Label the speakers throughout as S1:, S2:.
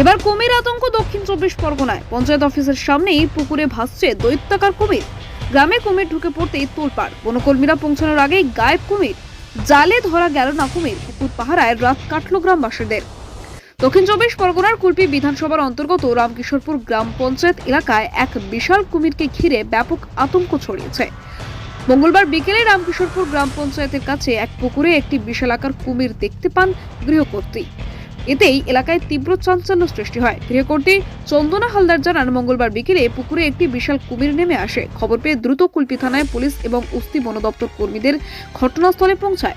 S1: এবার কুমির আতঙ্ক দক্ষিণ চব্বিশ পরগনায়। পঞ্চায়েত অফিসের সামনেই পুকুরে ভাসছে দৈত্যাকার কুমির। গ্রামে কুমির ঢুকে পড়তেই তোলপাড়। বনকর্মীরা পৌঁছানোর আগেই গায়েব কুমির। জালে ধরা গেল না কুমির। পুকুর পাহারায় রাত কাটল গ্রামবাসীদের। দক্ষিণ চব্বিশ পরগনার কুলপি বিধানসভার অন্তর্গত রামকিশোরপুর গ্রাম পঞ্চায়েত এলাকায় এক বিশাল কুমিরকে ঘিরে ব্যাপক আতঙ্ক ছড়িয়েছে। মঙ্গলবার বিকেলে রামকিশোরপুর গ্রাম পঞ্চায়েতের কাছে এক পুকুরে একটি বিশালাকার কুমির দেখতে পান গৃহকর্ত্রী। এতেই এলাকায় তীব্র চাঞ্চল্য সৃষ্টি হয়। গৃহকর্ত্রী চন্দনা হালদার জানান, মঙ্গলবার বিকেলে পুকুরে একটি বিশাল কুমির নেমে আসে। খবর পেয়ে দ্রুত কুলপি থানায় পুলিশ এবং উস্তি বন দপ্তর কর্মীদের ঘটনাস্থলে পৌঁছায়।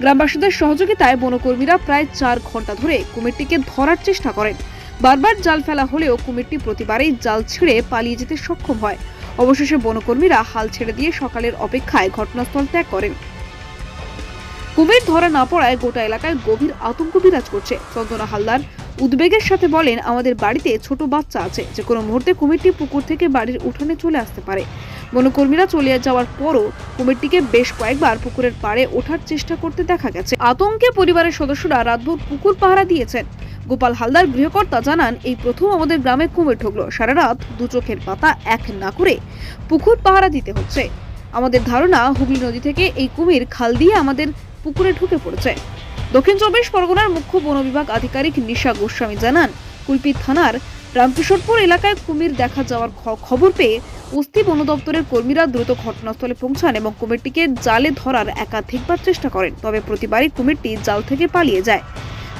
S1: গ্রামবাসীদের সহযোগিতায় বনকর্মীরা প্রায় চার ঘণ্টা ধরে কুমিরটিকে ধরার চেষ্টা করেন। বারবার জাল ফেলা হলেও কুমিরটি প্রতিবারেই জাল ছিঁড়ে পালিয়ে যেতে সক্ষম হয়। অবশেষে বনকর্মীরা হাল ছেড়ে দিয়ে সকালের অপেক্ষায় ঘটনাস্থল ত্যাগ করেন। কুমির ধরা না পড়ায় গোটা এলাকায় গভীর আতঙ্ক বিরাজ করছে। চন্দনা হালদার উদ্বেগের সাথে বলেন, আমাদের বাড়িতে ছোট বাচ্চা আছে। যে কোনো মুহূর্তে কুমিরটি পুকুর থেকে বাড়ির উঠানে চলে আসতে পারে। বনকর্মীরা চলে যাওয়ার পরও কুমিরটিকে বেশ কয়েকবার পুকুরের পাড়ে ওঠার চেষ্টা করতে দেখা গেছে। আতঙ্কে পরিবারের সদস্যরা রাতভর পুকুর পাহারা দিয়েছেন। গোপাল হালদার, গৃহকর্তা জানান, এই প্রথম আমাদের গ্রামে কুমির ঢুকলো সারা রাত দু চোখের পাতা এক না করে পুকুর পাহারা দিতে হচ্ছে। আমাদের ধারণা, হুগলি নদী থেকে এই কুমির খাল দিয়ে আমাদের পুকুরে ঢুকে পড়েছে। দক্ষিণ চব্বিশ পরগনার মুখ্য বন বিভাগ আধিকারিক নিশা গোস্বামী জানান কুলপি থানার রামকিশোরপুর এলাকায় কুমির দেখা যাওয়ার খবর পেয়ে অস্থি বন দপ্তরের কর্মীরা দ্রুত ঘটনাস্থলে পৌঁছান এবং কুমিরটিকে জালে ধরার একাধিকবার চেষ্টা করেন, তবে প্রতিবারই কুমিরটি জাল থেকে পালিয়ে যায়।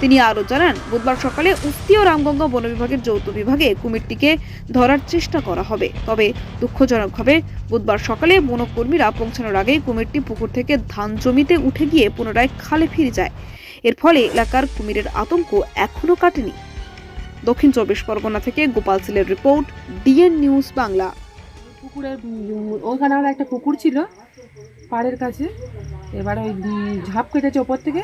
S1: তিনি আরও জানান, বুধবার সকালে উস্তি ও রামগঙ্গা বন বিভাগের যৌথ বিভাগে কুমিরটিকে ধরার চেষ্টা করা হবে। তবে দুঃখজনকভাবে বুধবার সকালে বনকর্মীরা পৌঁছানোর আগেই কুমিরটি পুকুর থেকে ধান জমিতে উঠে গিয়ে পুনরায় খালে ফিরে যায়। এর ফলে এলাকার কুমিরের আতঙ্ক এখনও কাটেনি। দক্ষিণ চব্বিশ পরগনা থেকে গোপাল সিলের রিপোর্ট, ডিএন নিউজ বাংলা।
S2: পুকুরের ওখানে আমার একটা পুকুর ছিল পাড়ের কাছে। এবার ওই ঝাঁপ কেটেছে ওপর থেকে।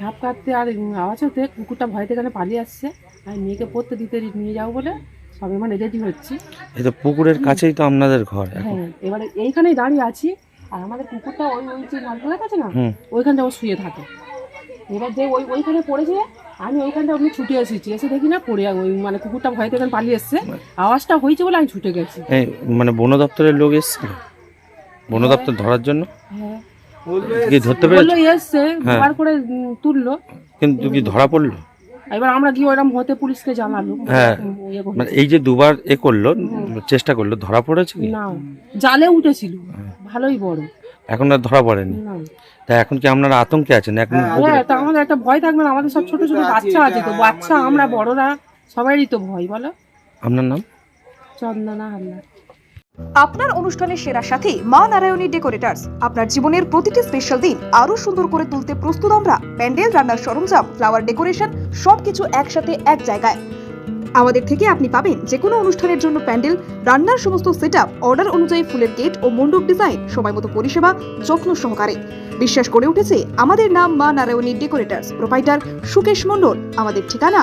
S2: ঝাঁপ কাটতে আর আওয়াজ হতে কুকুরটা ভয় থেকে পালিয়ে আসছে? আমি মেয়েকে পড়তে দিতে নিয়ে যাব বলে সবে মানে রেডি হচ্ছি।
S3: এই তো পুকুরের কাছেই তো আপনাদের ঘর এখন।
S2: হ্যাঁ এবারে এইখানেই দাঁড়িয়ে আছি। আর আমাদের কুকুরটা ওই ওই যে নারকেলের কাছে না ওইখানটা ও শুয়ে থাকে। এবার যে ওই ওইখানে পড়েছে আমি ওইখানটা অমনি ছুটে এসেছি। এসে দেখি না পড়ে ওই মানে কুকুরটা ভয় থেকে পালিয়ে এসছে। আওয়াজটা হয়েছে বলে আমি ছুটে গেছি।
S3: এই মানে বন দপ্তরের লোক এসেছিল? বন দপ্তর ধরার জন্য?
S2: হ্যাঁ।
S3: কি ধরতে পেরেছে?
S2: বলল এসছে
S3: হ্যাঁ।
S2: বার করে উম, তুললো।
S3: কিন্তু কি ধরা পড়ল?
S2: এবার আমরা গিয়ে ওরকম হতে পুলিশকে জানালো
S3: হ্যাঁ।
S2: ইয়ে।
S3: মানে এই যে দুবার এ করল চেষ্টা করল ধরা পড়েছে কি?
S2: না জালে উঠেছিল। ভালোই বড়।
S3: এখন আর ধরা পড়েনি।
S2: না।
S3: তা এখন কি আপনারা আতঙ্কে আছেন? এখন
S2: হ্যাঁ তা আমাদের একটা ভয় থাকবে না। আমাদের সব ছোট ছোট বাচ্চা আছে তো। বাচ্চা আমরা বড়রা সবারই তো ভয় বলো।
S3: আপনার নাম?
S2: চন্দনা হাল্লার
S1: আপনার অনুষ্ঠানের সেরা সাথী মা নারায়ণী ডেকোরেটার্স। আপনার জীবনের প্রতিটি স্পেশাল দিন আরও সুন্দর করে তুলতে প্রস্তুত আমরা। প্যান্ডেল, রান্নার সরঞ্জাম ফ্লাওয়ার ডেকোরেশন সবকিছু একসাথে এক জায়গায়। আমাদের থেকে আপনি পাবেন যে কোনো অনুষ্ঠানের জন্য প্যান্ডেল, রান্নার সমস্ত সেট অর্ডার অনুযায়ী ফুলের গেট ও মণ্ডপ ডিজাইন সময় মতো পরিষেবা, যত্ন সহকারে। বিশ্বাস করে উঠেছে, আমাদের নাম মা নারায়ণী ডেকোরেটার্স। প্রোপাইটার সুকেশ মণ্ডল, আমাদের ঠিকানা।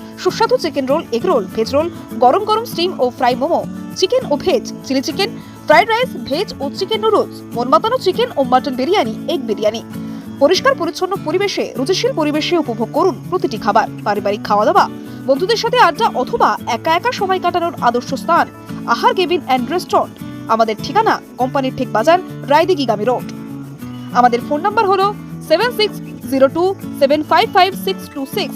S1: সুস্বাদু chicken roll egg roll veg roll গরম গরম স্টিম ও ফ্রাই মোমো চিকেন ও veg chilli chicken fried rice veg ও চিকেন নুডলস মন মাতানো চিকেন ও মাটন বিরিয়ানি এগ বিরিয়ানি। পরিষ্কার, পরিচ্ছন্ন পরিবেশে, রুচিশীল পরিবেশে উপভোগ করুন প্রতিটি খাবার, পারিবারিক খাওয়া দাওয়া বন্ধুদের সাথে আড্ডা অথবা একা একা সময় কাটানোর আদর্শ স্থান, আহার কেবিন অ্যান্ড রেস্টুরেন্ট, আমাদের ঠিকানা কোম্পানির ঠিক বাজার রায়দিঘি গামী রোড। আমাদের ফোন নাম্বার হলো seven six zero two seven five five six two six